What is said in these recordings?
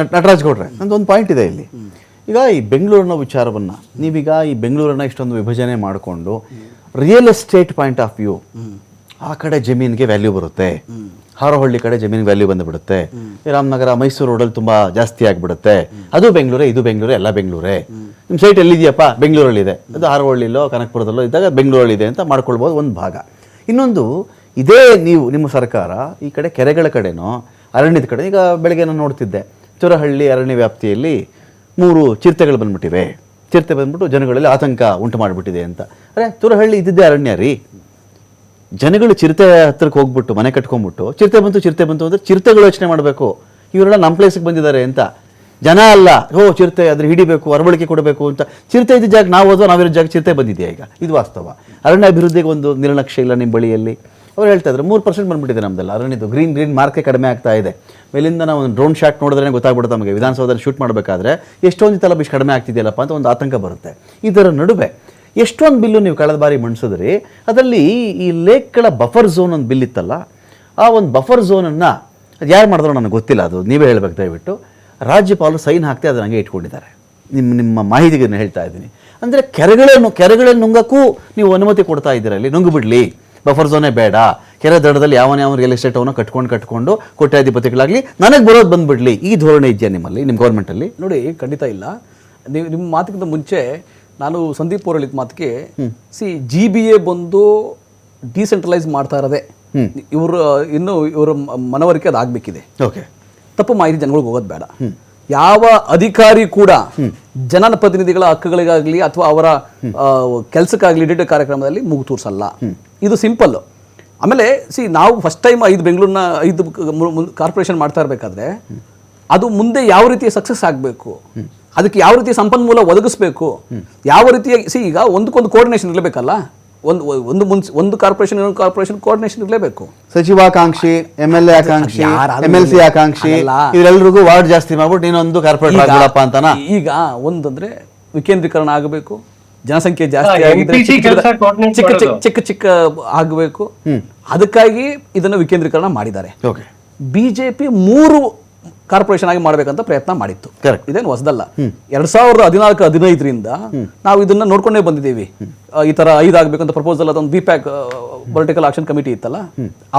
ನಟ- ನಟರಾಜ್ ಗೌಡ್ರೆ. ನಂದು ಒಂದು ಪಾಯಿಂಟ್ ಇದೆ ಇಲ್ಲಿ. ಈಗ ಈ ಬೆಂಗಳೂರಿನ ವಿಚಾರವನ್ನು ನೀವೀಗ ಈ ಬೆಂಗಳೂರನ್ನ ಇಷ್ಟೊಂದು ವಿಭಜನೆ ಮಾಡಿಕೊಂಡು real estate point of view ಆ ಕಡೆ ಜಮೀನಿಗೆ ವ್ಯಾಲ್ಯೂ ಬರುತ್ತೆ. ಹಾರೋಹಳ್ಳಿ ಕಡೆ ಜಮೀನಿಗೆ ವ್ಯಾಲ್ಯೂ ಬಂದುಬಿಡುತ್ತೆ. ರಾಮನಗರ, ಮೈಸೂರು ರೋಡಲ್ಲಿ ತುಂಬ ಜಾಸ್ತಿ ಆಗಿಬಿಡುತ್ತೆ. ಅದು ಬೆಂಗಳೂರೇ, ಇದು ಬೆಂಗಳೂರು, ಎಲ್ಲ ಬೆಂಗಳೂರೇ. ನಿಮ್ಮ ಸೈಟ್ ಎಲ್ಲಿದೆಯಪ್ಪ ಬೆಂಗಳೂರಲ್ಲಿದೆ ಅದು ಹಾರೋಹಳ್ಳಿಲೋ ಕನಕಪುರದಲ್ಲೋ ಇದ್ದಾಗ ಬೆಂಗಳೂರಲ್ಲಿದೆ ಅಂತ ಮಾಡ್ಕೊಳ್ಬೋದು ಒಂದು ಭಾಗ. ಇನ್ನೊಂದು, ಇದೇ ನೀವು, ನಿಮ್ಮ ಸರ್ಕಾರ ಈ ಕಡೆ ಕೆರೆಗಳ ಕಡೆನೋ, ಅರಣ್ಯದ ಕಡೆ ಈಗ ಬೆಳಗ್ಗೆ ನೋಡ್ತಿದ್ದೆ. ಚೊರಹಳ್ಳಿ ಅರಣ್ಯ ವ್ಯಾಪ್ತಿಯಲ್ಲಿ ಮೂರು ಚಿರತೆಗಳು ಬಂದ್ಬಿಟ್ಟಿವೆ. ಚಿರತೆ ಬಂದ್ಬಿಟ್ಟು ಜನಗಳಲ್ಲಿ ಆತಂಕ ಉಂಟು ಮಾಡಿಬಿಟ್ಟಿದೆ ಅಂತ. ಅರೆ, ತುರಹಳ್ಳಿ ಇದ್ದಿದ್ದೇ ಅರಣ್ಯ ರೀ. ಜನಗಳು ಚಿರತೆ ಹತ್ರಕ್ಕೆ ಹೋಗ್ಬಿಟ್ಟು, ಮನೆ ಕಟ್ಕೊಂಡ್ಬಿಟ್ಟು, ಚಿರತೆ ಬಂತು ಚಿರತೆ ಬಂತು ಅಂದರೆ ಚಿರತೆಗಳು ಯೋಚನೆ ಮಾಡಬೇಕು. ಇವರೆಲ್ಲ ನಮ್ಮ ಪ್ಲೇಸಿಗೆ ಬಂದಿದ್ದಾರೆ ಅಂತ. ಜನ ಅಲ್ಲ, ಓ, ಚಿರತೆ ಅದ್ರ ಹಿಡಿಬೇಕು, ಅರವಳಿಕೆ ಕೊಡಬೇಕು ಅಂತ. ಚಿರತೆ ಇದ್ದ ಜಾಗ ನಾವು ಹೋದ್ವಾ, ನಾವಿರೋ ಜಾಗ ಚಿರತೆ ಬಂದಿದೆಯಾ ಈಗ? ಇದು ವಾಸ್ತವ. ಅರಣ್ಯ ಅಭಿವೃದ್ಧಿಗೆ ಒಂದು ನಿರ್ಲಕ್ಷ್ಯ ಇಲ್ಲ ನಿಮ್ಮ ಬಳಿಯಲ್ಲಿ? ಅವ್ರು ಹೇಳ್ತಾ ಇದ್ರು, ಮೂರು ಪರ್ಸೆಂಟ್ ಬಂದ್ಬಿಟ್ಟಿದೆ ನಮ್ದೆಲ್ಲ ಅರಣ್ಯದು ಗ್ರೀನ್ ಗ್ರೀನ್ ಮಾರ್ಕೆ ಕಡಿಮೆ ಆಗ್ತಾ ಇದೆ. ಮೇಲಿಂದ ನಾವು ಒಂದು ಡ್ರೋನ್ ಶಾಟ್ ನೋಡಿದ್ರೆ ಗೊತ್ತಾಗ್ಬಿಡುತ್ತೆ ನಮಗೆ. ವಿಧಾನಸೌಧದಲ್ಲಿ ಶೂಟ್ ಮಾಡಬೇಕಾದ್ರೆ ಎಷ್ಟೊಂದು ತಲ ಕಡಿಮೆ ಆಗ್ತಿದೆಯಲ್ಲಪ್ಪ ಅಂತ ಒಂದು ಆತಂಕ ಬರುತ್ತೆ. ಇದರ ನಡುವೆ ಎಷ್ಟೊಂದು ಬಿಲ್ಲು ನೀವು ಕಳೆದ ಬಾರಿ ಮಂಡಿಸಿದ್ರಿ, ಅದರಲ್ಲಿ ಈ ಲೇಕ್ಗಳ ಬಫರ್ ಝೋನ್ ಒಂದು ಬಿಲ್ ಇತ್ತಲ್ಲ, ಆ ಒಂದು ಬಫರ್ ಝೋನನ್ನು ಅದು ಯಾರು ಮಾಡಿದ್ರು ನನಗೆ ಗೊತ್ತಿಲ್ಲ ಅದು. ನೀವೇ ಹೇಳ್ಬೇಕು ದಯವಿಟ್ಟು. ರಾಜ್ಯಪಾಲರು ಸೈನ್ ಹಾಕ್ತೆ ಅದು ಹಂಗೆ ಇಟ್ಕೊಂಡಿದ್ದಾರೆ. ನಿಮ್ಮ ನಿಮ್ಮ ಮಾಹಿತಿಗೆ ಹೇಳ್ತಾ ಇದ್ದೀನಿ. ಅಂದರೆ ಕೆರೆಗಳನ್ನು ಕೆರೆಗಳನ್ನು ನುಂಗಕ್ಕೂ ನೀವು ಅನುಮತಿ ಕೊಡ್ತಾ ಇದ್ದೀರಲ್ಲಿ ನುಂಗ್ಬಿಡಲಿ. ನುಂಗು ಬಿಡಲಿ ಬಫರ್ ಝೋನೇ ಬೇಡ. ಕೆರೆ ದಡದಲ್ಲಿ ಯಾವನೇ ಯಾವ ರಿಯಲ್ ಎಸ್ಟೇಟ್ ಅವನ್ನ ಕಟ್ಕೊಂಡು ಕಟ್ಕೊಂಡು ಕೋಟ್ಯಾಧಿಪತಿಗಳಾಗಲಿ ನನಗೆ ಬರೋದು ಬಂದ್ಬಿಡ್ಲಿ. ಈ ಧೋರಣೆ ಇದೆಯಾ ನಿಮ್ಮಲ್ಲಿ ನಿಮ್ಮ ಗೌರ್ಮೆಂಟಲ್ಲಿ ನೋಡಿ ಖಂಡಿತ ಇಲ್ಲ. ನೀವು ನಿಮ್ಮ ಮಾತಿಗಿಂತ ಮುಂಚೆ ನಾನು ಸಂದೀಪ್ ಅವ್ರ ಹೇಳಿದ ಮಾತಿಗೆ ಸಿ ಜಿ ಬಿ ಎ ಬಂದು ಡಿಸೆಂಟ್ರಲೈಸ್ ಮಾಡ್ತಾ ಇರೋದೇ. ಇವರು ಇನ್ನು ಇವರ ಮನವರಿಕೆ ಅದಾಗಬೇಕಿದೆ. ಓಕೆ ತಪ್ಪು ಮಾಹಿತಿ ಜನಗಳಿಗೆ ಹೋಗೋದು ಬೇಡ. ಯಾವ ಅಧಿಕಾರಿ ಕೂಡ ಜನಪ್ರತಿನಿಧಿಗಳ ಹಕ್ಕುಗಳಿಗಾಗಲಿ ಅಥವಾ ಅವರ ಕೆಲಸಕ್ಕಾಗಲಿ ಡಿಟೆ ಕಾರ್ಯಕ್ರಮದಲ್ಲಿ ಮೂಗು ತೂರಿಸಲ್ಲ. ಇದು ಸಿಂಪಲ್ ಆಮೇಲೆ ಸಿ ನಾವು ಫಸ್ಟ್ ಟೈಮ್ ಐದು ಬೆಂಗಳೂರಿನ, ಐದು ಕಾರ್ಪೊರೇಷನ್ ಮಾಡ್ತಾ ಇರಬೇಕಾದ್ರೆ, ಅದು ಮುಂದೆ ಯಾವ ರೀತಿಯ ಸಕ್ಸಸ್ ಆಗಬೇಕು? ಅದಕ್ಕೆ ಯಾವ ರೀತಿಯ ಸಂಪನ್ಮೂಲ ಒದಗಿಸ್ಬೇಕು? ಯಾವ ರೀತಿಯ ಸಿ ಈಗ ಒಂದಕ್ಕೊಂದು ಕೋರ್ಡಿನೇಷನ್ ಇರಲೇಬೇಕಲ್ಲ? ಒಂದು ಒಂದು ಮುನ್ಸ್ ಒಂದು ಕಾರ್ಪೊರೇಷನ್ ಇನ್ನೊಂದು ಕಾರ್ಪೊರೇಷನ್ ಕೋರ್ಡಿನೇಷನ್ ಇರಲೇಬೇಕು. ಸಚಿವಾಕಾಂಕ್ಷಿ ಎಂ ಎಲ್ ಎ ಆಕಾಂಕ್ಷಿ ಎಂ ಎಲ್ ಸಿ ಆಕಾಂಕ್ಷಿ ಇವರೆಲ್ಲರಿಗೂ ವಾರ್ಡ್ ಜಾಸ್ತಿ ಮಾಡ್ಬಿಟ್ಟು ನೀನೊಂದು ಕಾರ್ಪೊರೇಟ್ ಮಾಡ್ಬಿಡಪ್ಪ ಅಂತಾನ? ಈಗ ಒಂದಂದ್ರೆ ವಿಕೇಂದ್ರೀಕರಣ ಆಗಬೇಕು ಜನಸಂಖ್ಯೆ ಜಾಸ್ತಿ ಆಗಿದ್ರೆ ಚಿಕ್ಕ ಚಿಕ್ಕ- ಚಿಕ್ಕ ಆಗಬೇಕು. ಅದಕ್ಕಾಗಿ ಇದನ್ನು ವಿಕೇಂದ್ರೀಕರಣ ಮಾಡಿದ್ದಾರೆ. ಓಕೆ ಬಿಜೆಪಿ ಮೂರು ಕಾರ್ಪೊರೇಷನ್ ಆಗಿ ಮಾಡಬೇಕಂತ ಪ್ರಯತ್ನ ಮಾಡಿತ್ತು. ಕರೆಕ್ಟ್ ಇದೇನು ಹೊಸದಲ್ಲ. ಎರಡ್ ಸಾವಿರದ ಹದಿನಾಲ್ಕು ಹದಿನೈದರಿಂದ ನಾವು ಇದನ್ನ ನೋಡ್ಕೊಂಡೇ ಬಂದಿದ್ದೀವಿ. ಈ ತರ ಐದು ಆಗಬೇಕು ಅಂತ ಪ್ರಪೋಸಲ್ ಅದೊಂದು B PAC political action committee ಇತ್ತಲ್ಲ.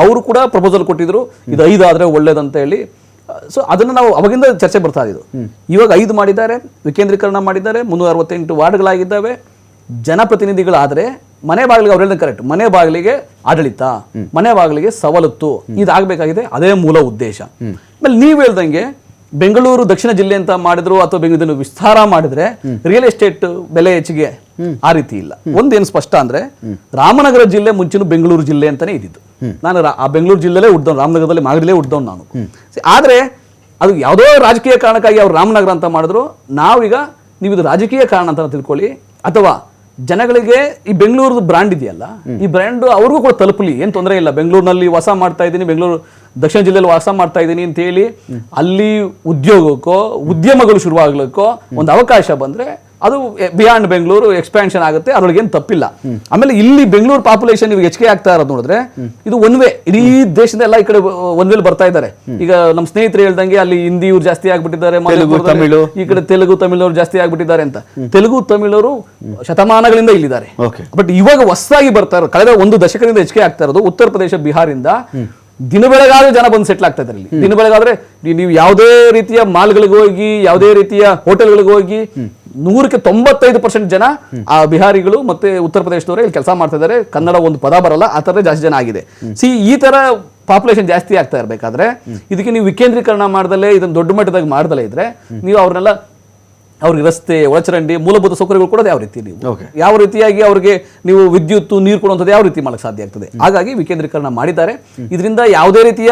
ಅವರು ಕೂಡ ಪ್ರಪೋಸಲ್ ಕೊಟ್ಟಿದ್ರು ಇದು ಐದು ಆದ್ರೆ ಒಳ್ಳೇದಂತ ಹೇಳಿ. ಸೊ ಅದನ್ನ ನಾವು ಅವಾಗಿಂದ ಚರ್ಚೆ ಬರ್ತಾ ಇದ್ದು ಇವಾಗ ಐದು ಮಾಡಿದ್ದಾರೆ ವಿಕೇಂದ್ರೀಕರಣ ಮಾಡಿದ್ದಾರೆ ಮುನ್ನೂರ ಅರವತ್ತೆಂಟು ವಾರ್ಡ್ಗಳಾಗಿದ್ದಾವೆ. ಜನಪ್ರತಿನಿಧಿಗಳಾದ್ರೆ ಮನೆ ಬಾಗಿಲಿಗೆ ಅವ್ರು ಹೇಳಿದ ಕರೆಕ್ಟ್ ಮನೆ ಬಾಗಿಲಿಗೆ ಆಡಳಿತ ಮನೆ ಬಾಗಿಲಿಗೆ ಸವಲತ್ತು ಇದಾಗಬೇಕಾಗಿದೆ ಅದೇ ಮೂಲ ಉದ್ದೇಶ. ಆಮೇಲೆ ನೀವು ಹೇಳ್ದಂಗೆ ಬೆಂಗಳೂರು ದಕ್ಷಿಣ ಜಿಲ್ಲೆ ಅಂತ ಮಾಡಿದ್ರು ಅಥವಾ ಬೆಂಗಳೂರು ವಿಸ್ತಾರ ಮಾಡಿದ್ರೆ ರಿಯಲ್ ಎಸ್ಟೇಟ್ ಬೆಲೆ ಹೆಚ್ಚಿಗೆ ಆ ರೀತಿ ಇಲ್ಲ. ಒಂದೇನು ಸ್ಪಷ್ಟ ಅಂದ್ರೆ ರಾಮನಗರ ಜಿಲ್ಲೆ ಮುಂಚಿನ ಬೆಂಗಳೂರು ಜಿಲ್ಲೆ ಅಂತಾನೆ ಇದ್ದಿದ್ದು. ನಾನು ಆ ಬೆಂಗಳೂರು ಜಿಲ್ಲೆಲೇ ಹುಡ್ದವ್ ರಾಮನಗರದಲ್ಲಿ ಮಾಗಡಿಲೇ ಹುಡ್ದವ್ ನಾನು. ಆದ್ರೆ ಅದು ಯಾವುದೋ ರಾಜಕೀಯ ಕಾರಣಕ್ಕಾಗಿ ಅವ್ರು ರಾಮನಗರ ಅಂತ ಮಾಡಿದ್ರು. ನಾವೀಗ ನೀವು ಇದು ರಾಜಕೀಯ ಕಾರಣ ಅಂತ ತಿಳ್ಕೊಳ್ಳಿ. ಅಥವಾ ಜನಗಳಿಗೆ ಈ ಬೆಂಗಳೂರು ಬ್ರ್ಯಾಂಡ್ ಇದೆಯಲ್ಲ, ಈ ಬ್ರ್ಯಾಂಡ್ ಅವ್ರಿಗೂ ಕೂಡ ತಲುಪಲಿ. ಏನು ತೊಂದರೆ ಇಲ್ಲ. ಬೆಂಗಳೂರಿನಲ್ಲಿ ವಾಸ ಮಾಡ್ತಾ ಇದ್ದೀನಿ, ಬೆಂಗಳೂರು, ದಕ್ಷಿಣ ಜಿಲ್ಲೆಯಲ್ಲಿ ವಾಸ ಮಾಡ್ತಾ ಇದ್ದೀನಿ ಅಂತ ಹೇಳಿ ಅಲ್ಲಿ ಉದ್ಯೋಗಕ್ಕೋ, ಉದ್ಯಮಗಳು ಶುರುವಾಗ್ಲಿಕ್ಕೋ ಒಂದು ಅವಕಾಶ ಬಂದ್ರೆ ಅದು ಬಿಯಾಂಡ್ ಬೆಂಗಳೂರು ಎಕ್ಸ್ಪ್ಯಾನ್ಷನ್ ಆಗುತ್ತೆ ಅದ್ರೊಳಗೆ ಏನು ತಪ್ಪಿಲ್ಲ. ಆಮೇಲೆ ಇಲ್ಲಿ ಬೆಂಗಳೂರು ಪಾಪ್ಯುಲೇಷನ್ ನೀವು ಹೆಚ್ಚಿಗೆ ಆಗ್ತಾ ಇರೋದು ನೋಡಿದ್ರೆ ಇದು ಒನ್ ವೇ ಇಡೀ ದೇಶದ ಎಲ್ಲ ಈ ಕಡೆ ಒನ್ ವೇಲ್ ಬರ್ತಾ ಇದ್ದಾರೆ. ಈಗ ನಮ್ಮ ಸ್ನೇಹಿತರು ಹೇಳ್ದಂಗೆ ಅಲ್ಲಿ ಹಿಂದಿ ಇವ್ರು ಜಾಸ್ತಿ ಆಗ್ಬಿಟ್ಟಿದ್ದಾರೆ ತೆಲುಗು, ತಮಿಳು. ಈ ಕಡೆ ತೆಲುಗು ತಮಿಳವರು ಜಾಸ್ತಿ ಆಗ್ಬಿಟ್ಟಿದ್ದಾರೆ ಅಂತ. ತೆಲುಗು ತಮಿಳರು ಶತಮಾನಗಳಿಂದ ಇಲ್ಲಿದ್ದಾರೆ. ಬಟ್ ಇವಾಗ ಹೊಸದಾಗಿ ಬರ್ತಾ ಇರೋದು ಕಳೆದ ಒಂದು ದಶಕದಿಂದ ಹೆಚ್ಚಿಗೆ ಆಗ್ತಾ ಇರೋದು ಉತ್ತರ ಪ್ರದೇಶ ಬಿಹಾರಿಂದ ದಿನ ಬೆಳಗಾದ್ರೆ ಜನ ಬಂದು ಸೆಟ್ಲ್ ಆಗ್ತಾ ಇದ್ದಾರೆ ಇಲ್ಲಿ. ದಿನ ಬೆಳಗಾದ್ರೆ ನೀವು ಯಾವುದೇ ರೀತಿಯ ಮಾಲ್ಗಳಿಗೆ ಹೋಗಿ ಯಾವುದೇ ರೀತಿಯ ಹೋಟೆಲ್ಗಳಿಗೆ ಹೋಗಿ ನೂರಕ್ಕೆ ತೊಂಬತ್ತೈದು ಪರ್ಸೆಂಟ್ ಜನ ಆ ಬಿಹಾರಿಗಳು ಮತ್ತೆ ಉತ್ತರ ಪ್ರದೇಶದವರೇ ಇಲ್ಲಿ ಕೆಲಸ ಮಾಡ್ತಾ ಇದ್ದಾರೆ ಕನ್ನಡ ಒಂದು ಪದ ಬರಲ್ಲ ಆ ಜಾಸ್ತಿ ಜನ ಆಗಿದೆ. ಸಿ ಈ ತರ ಪಾಪ್ಯುಲೇಷನ್ ಜಾಸ್ತಿ ಆಗ್ತಾ ಇರಬೇಕಾದ್ರೆ ಇದಕ್ಕೆ ನೀವು ವಿಕೇಂದ್ರೀಕರಣ ಮಾಡ್ದಲೇ ಇದನ್ನ ದೊಡ್ಡ ಮಟ್ಟದಾಗ ಮಾಡ್ದಲೇ ಇದ್ರೆ ನೀವು ಅವ್ರನ್ನೆಲ್ಲ ಅವ್ರಿಗೆ ರಸ್ತೆ ಒಳಚರಂಡಿ ಮೂಲಭೂತ ಸೌಕರ್ಯಗಳು ಕೊಡೋದು ಯಾವ ರೀತಿ ನೀವು? ಯಾವ ರೀತಿಯಾಗಿ ಅವರಿಗೆ ನೀವು ವಿದ್ಯುತ್ ನೀರು ಕೊಡುವಂಥದ್ದು ಯಾವ ರೀತಿ ಮಾಡಕ್ಕೆ ಸಾಧ್ಯ ಆಗ್ತದೆ? ಹಾಗಾಗಿ ವಿಕೇಂದ್ರೀಕರಣ ಮಾಡಿದ್ದಾರೆ. ಇದರಿಂದ ಯಾವುದೇ ರೀತಿಯ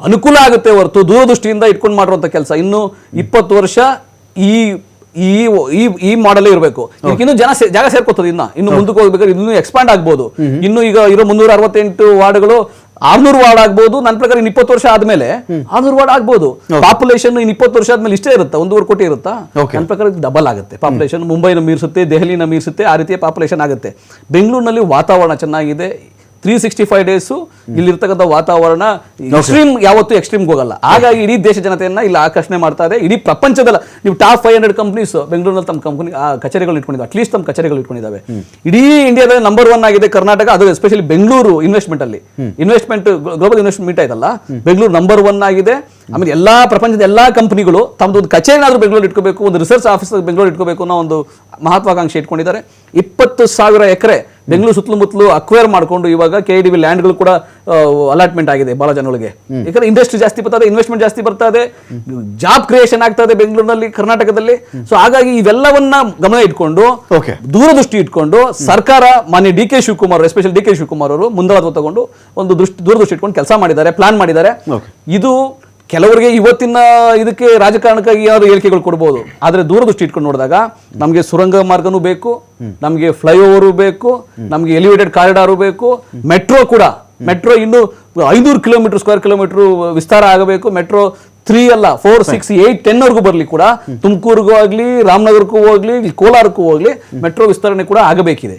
ಅನುಕೂಲ ಆಗುತ್ತೆ ಹೊರತು ದೂರದೃಷ್ಟಿಯಿಂದ ಇಟ್ಕೊಂಡು ಮಾಡಿರುವಂಥ ಕೆಲಸ. ಇನ್ನು ಇಪ್ಪತ್ತು ವರ್ಷ ಈ ಈ ಈ ಈ ಮಾಡಲೇ ಇರಬೇಕು. ಇನ್ನು ಜನ ಜಾಗ ಸೇರ್ಕೋತದೆ ಇನ್ನ. ಇನ್ನು ಮುಂದಕ್ಕೆ ಹೋಗ್ಬೇಕಾದ್ರೆ ಇನ್ನು ಎಕ್ಸ್ಪಾಂಡ್ ಆಗ್ಬೋದು. ಇನ್ನು ಈಗ ಇರೋ ಮುನ್ನೂರ ಅರವತ್ತೆಂಟು ವಾರ್ಡ್ಗಳು ಆರ್ನೂರು ವಾರ್ಡ್ ಆಗ್ಬೋದು. ನನ್ನ ಪ್ರಕಾರ ಇನ್ನು ಇಪ್ಪತ್ತು ವರ್ಷ ಆದ್ಮೇಲೆ ಆರ್ನೂರು ವಾರ್ಡ್ ಆಗ್ಬೋದು. ಪಾಪ್ಯುಲೇಷನ್ ಇನ್ನು ಇಪ್ಪತ್ತು ವರ್ಷ ಆದ್ಮೇಲೆ ಇಷ್ಟೇ ಇರುತ್ತೆ? ಒಂದೂವರೆ ಕೋಟಿ ಇರುತ್ತಾ? ನನ್ನ ಪ್ರಕಾರ ಡಬಲ್ ಆಗುತ್ತೆ. ಪಾಪ್ಯುಲೇಷನ್ ಮುಂಬೈನ ಮೀರಿಸುತ್ತೆ ದೆಹಲಿನ ಮೀರಿಸುತ್ತೆ ಆ ರೀತಿಯ ಪಾಪ್ಯುಲೇಷನ್ ಆಗುತ್ತೆ. ಬೆಂಗಳೂರಿನಲ್ಲಿ ವಾತಾವರಣ ಚೆನ್ನಾಗಿದೆ. ತ್ರೀ ಸಿಕ್ಸ್ಟಿ ಫೈವ್ ಡೇಸು ಇಲ್ಲಿರ್ತಕ್ಕಂಥ ವಾತಾವರಣ ಎಕ್ಸ್ಟ್ರೀಮ್ ಯಾವತ್ತೂ ಎಕ್ಸ್ಟ್ರೀಮ್ಗೆ ಹೋಗಲ್ಲ. ಹಾಗಾಗಿ ಇಡೀ ದೇಶ ಜನತೆಯನ್ನ ಇಲ್ಲಿ ಆಕರ್ಷಣೆ ಮಾಡ್ತಾ ಇದೆ. ಇಡೀ ಪ್ರಪಂಚದಲ್ಲ ನೀವು ಟಾಪ್ ಫೈವ್ ಹಂಡ್ರೆಡ್ ಕಂಪ್ನೀಸ್ ಬೆಂಗಳೂರಿನಲ್ಲಿ ತಮ್ಮ ಕಂಪನಿ ಕಚೇರಿಗಳು ಇಟ್ಕೊಂಡಿದ್ದಾವೆ. ಅಟ್ಲೀಸ್ಟ್ ತಮ್ಮ ಕಚೇರಿಗಳು ಇಟ್ಕೊಂಡಿದ್ದಾವೆ. ಇಡೀ ಇಂಡಿಯಾದಲ್ಲಿ ನಂಬರ್ ಒನ್ ಆಗಿದೆ ಕರ್ನಾಟಕ ಅದು ಎಸ್ಪೆಷಲಿ ಬೆಂಗಳೂರು ಇನ್ವೆಸ್ಟ್ಮೆಂಟ್ ಅಲ್ಲಿ. ಇನ್ವೆಸ್ಟ್ಮೆಂಟ್ ಗ್ಲೋಬಲ್ ಇನ್ವೆಸ್ಟ್ಮೆಂಟ್ ಮೀಟ್ ಆಯ್ತಲ್ಲ? ಬೆಂಗಳೂರು ನಂಬರ್ ಒನ್ ಆಗಿದೆ. ಆಮೇಲೆ ಎಲ್ಲಾ ಪ್ರಪಂಚದ ಎಲ್ಲಾ ಕಂಪನಿಗಳು ತಮ್ಮದು ಒಂದು ಕಚೇರಿನಾದ್ರೂ ಬೆಂಗಳೂರು ಇಟ್ಕೋಬೇಕು ಒಂದು ರಿಸರ್ಚ್ ಆಫೀಸ್ ಬೆಂಗಳೂರು ಇಟ್ಕೋಬೇಕು ಅನ್ನೋ ಒಂದು ಮಹತ್ವಾಕಾಂಕ್ಷೆ ಇಟ್ಕೊಂಡಿದ್ದಾರೆ. ಇಪ್ಪತ್ತು ಸಾವಿರ ಎಕರೆ ಬೆಂಗಳೂರು ಸುತ್ತಮುತ್ತಲು ಅಕ್ವೈರ್ ಮಾಡ್ಕೊಂಡು ಇವಾಗ ಕೆ ಡಿ ಬಿ ಲ್ಯಾಂಡ್ಗಳು ಕೂಡ ಅಲಾಟ್ಮೆಂಟ್ ಆಗಿದೆ ಬಹಳ ಜನಗಳಿಗೆ. ಯಾಕಂದ್ರೆ ಇಂಡಸ್ಟ್ರಿ ಜಾಸ್ತಿ ಬರ್ತದೆ ಇನ್ವೆಸ್ಟ್ಮೆಂಟ್ ಜಾಸ್ತಿ ಬರ್ತಾ ಇದೆ ಜಾಬ್ ಕ್ರಿಯೇಷನ್ ಆಗ್ತದೆ ಬೆಂಗಳೂರಿನಲ್ಲಿ ಕರ್ನಾಟಕದಲ್ಲಿ. ಸೊ ಹಾಗಾಗಿ ಇವೆಲ್ಲವನ್ನ ಗಮನ ಇಟ್ಕೊಂಡು. ದೂರದೃಷ್ಟಿ ಇಟ್ಕೊಂಡು ಸರ್ಕಾರ ಮಾನ್ಯ D K Shivakumar special D K Shivakumar ಅವರು ಮುಂದಾಳತ್ವ ತಗೊಂಡು ಒಂದು ದೃಷ್ಟಿ ದೂರದೃಷ್ಟಿ ಇಟ್ಕೊಂಡು ಕೆಲಸ ಮಾಡಿದ್ದಾರೆ ಪ್ಲಾನ್ ಮಾಡಿದ್ದಾರೆ. ಇದು ಕೆಲವರಿಗೆ ಇವತ್ತಿನ ಇದಕ್ಕೆ ರಾಜಕಾರಣಕ್ಕಾಗಿ ಯಾರು ಹೇಳಿಕೆಗಳು ಕೊಡ್ಬೋದು. ಆದರೆ ದೂರದೃಷ್ಟಿ ಇಟ್ಕೊಂಡು ನೋಡಿದಾಗ ನಮಗೆ ಸುರಂಗ ಮಾರ್ಗನೂ ಬೇಕು, ನಮಗೆ ಫ್ಲೈಓವರು ಬೇಕು, ನಮಗೆ ಎಲಿವೇಟೆಡ್ ಕಾರಿಡಾರು ಬೇಕು, ಮೆಟ್ರೋ ಕೂಡ. ಮೆಟ್ರೋ ಇನ್ನು ಐನೂರು ಕಿಲೋಮೀಟರ್ ಸ್ಕ್ವೇರ್ ಕಿಲೋಮೀಟರ್ ವಿಸ್ತಾರ ಆಗಬೇಕು. ಮೆಟ್ರೋ ತ್ರೀ ಅಲ್ಲ ಫೋರ್ ಸಿಕ್ಸ್ ಏಟ್ ಟೆನ್ ವರ್ಗೂ ಬರಲಿ ಕೂಡ. ತುಮಕೂರಿಗೂ ಆಗಲಿ, ರಾಮನಗರಕ್ಕೂ ಹೋಗ್ಲಿ, ಕೋಲಾರಕ್ಕೂ ಹೋಗ್ಲಿ, ಮೆಟ್ರೋ ವಿಸ್ತರಣೆ ಕೂಡ ಆಗಬೇಕಿದೆ.